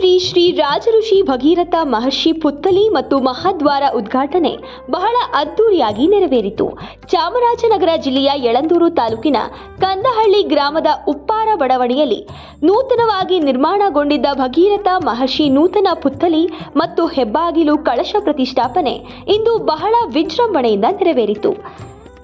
ಶ್ರೀ ಶ್ರೀ ರಾಜಋಷಿ ಭಗೀರಥ ಮಹರ್ಷಿ ಪುತ್ತಲಿ ಮತ್ತು ಮಹಾದ್ವಾರ ಉದ್ಘಾಟನೆ ಬಹಳ ಅದ್ದೂರಿಯಾಗಿ ನೆರವೇರಿತು. ಚಾಮರಾಜನಗರ ಜಿಲ್ಲೆಯ ಯಳಂದೂರು ತಾಲೂಕಿನ ಕಂದಹಳ್ಳಿ ಗ್ರಾಮದ ಉಪ್ಪಾರ ಬಡಾವಣೆಯಲ್ಲಿ ನೂತನವಾಗಿ ನಿರ್ಮಾಣಗೊಂಡಿದ್ದ ಭಗೀರಥ ಮಹರ್ಷಿ ನೂತನ ಪುತ್ತಲಿ ಮತ್ತು ಹೆಬ್ಬಾಗಿಲು ಕಳಶ ಪ್ರತಿಷ್ಠಾಪನೆ ಇಂದು ಬಹಳ ವಿಜೃಂಭಣೆಯಿಂದ ನೆರವೇರಿತು.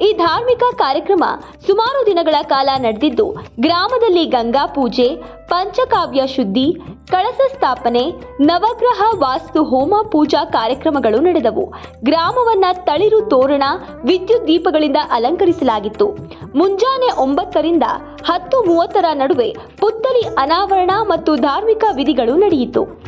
ಈ ಧಾರ್ಮಿಕ ಕಾರ್ಯಕ್ರಮ ಸುಮಾರು ದಿನಗಳ ಕಾಲ ನಡೆದಿದ್ದು, ಗ್ರಾಮದಲ್ಲಿ ಗಂಗಾ ಪೂಜೆ, ಪಂಚಕಾವ್ಯ ಶುದ್ಧಿ, ಕಳಸ ಸ್ಥಾಪನೆ, ನವಗ್ರಹ ವಾಸ್ತು ಹೋಮ ಪೂಜಾ ಕಾರ್ಯಕ್ರಮಗಳು ನಡೆದವು. ಗ್ರಾಮವನ್ನ ತಳಿರು ತೋರಣ, ವಿದ್ಯುತ್ ದೀಪಗಳಿಂದ ಅಲಂಕರಿಸಲಾಗಿತ್ತು. ಮುಂಜಾನೆ ಒಂಬತ್ತರಿಂದ ಹತ್ತು ಮೂವತ್ತರ ನಡುವೆ ಪುತ್ತಲಿ ಅನಾವರಣ ಮತ್ತು ಧಾರ್ಮಿಕ ವಿಧಿಗಳು ನಡೆಯಿತು.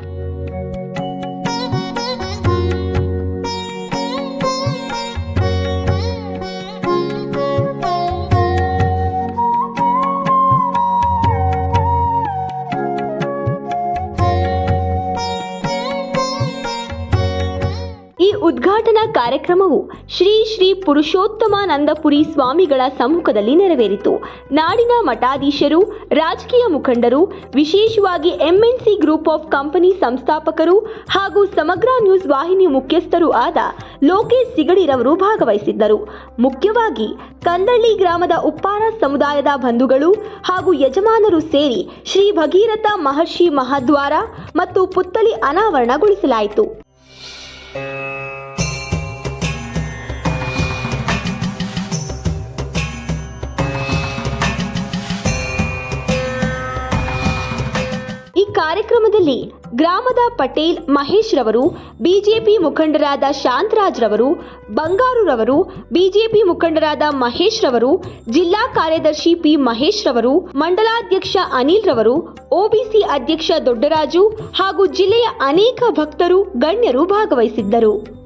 ಉದ್ಘಾಟನಾ ಕಾರ್ಯಕ್ರಮವು ಶ್ರೀ ಶ್ರೀ ಪುರುಷೋತ್ತಮಾನಂದಪುರಿ ಸ್ವಾಮಿಗಳ ಸಮ್ಮುಖದಲ್ಲಿ ನೆರವೇರಿತು. ನಾಡಿನ ಮಠಾಧೀಶರು, ರಾಜಕೀಯ ಮುಖಂಡರು, ವಿಶೇಷವಾಗಿ ಎಂಎನ್ಸಿ ಗ್ರೂಪ್ ಆಫ್ ಕಂಪನಿ ಸಂಸ್ಥಾಪಕರು ಹಾಗೂ ಸಮಗ್ರ ನ್ಯೂಸ್ ವಾಹಿನಿ ಮುಖ್ಯಸ್ಥರು ಆದ ಲೋಕೇಶ್ ಸಿಗಡಿರವರು ಭಾಗವಹಿಸಿದ್ದರು. ಮುಖ್ಯವಾಗಿ ಕಂದಳ್ಳಿ ಗ್ರಾಮದ ಉಪ್ಪಾರ ಸಮುದಾಯದ ಬಂಧುಗಳು ಹಾಗೂ ಯಜಮಾನರು ಸೇರಿ ಶ್ರೀ ಭಗೀರಥ ಮಹರ್ಷಿ ಮಹಾದ್ವಾರ ಮತ್ತು ಪುತ್ತಲಿ ಅನಾವರಣಗೊಳಿಸಲಾಯಿತು. ಕಾರ್ಯಕ್ರಮದಲ್ಲಿ ಗ್ರಾಮದ ಪಟೇಲ್ ಮಹೇಶ್ ರವರು, ಬಿಜೆಪಿ ಮುಖಂಡರಾದ ಶಾಂತರಾಜ್ ರವರು, ಬಂಗಾರು ರವರು, ಬಿಜೆಪಿ ಮುಖಂಡರಾದ ಮಹೇಶ್ ರವರು, ಜಿಲ್ಲಾ ಕಾರ್ಯದರ್ಶಿ ಪಿ ಮಹೇಶ್ ರವರು, ಮಂಡಲಾಧ್ಯಕ್ಷ ಅನಿಲ್ ರವರು, ಒಬಿಸಿ ಅಧ್ಯಕ್ಷ ದೊಡ್ಡರಾಜು ಹಾಗೂ ಜಿಲ್ಲೆಯ ಅನೇಕ ಭಕ್ತರು, ಗಣ್ಯರು ಭಾಗವಹಿಸಿದ್ದರು.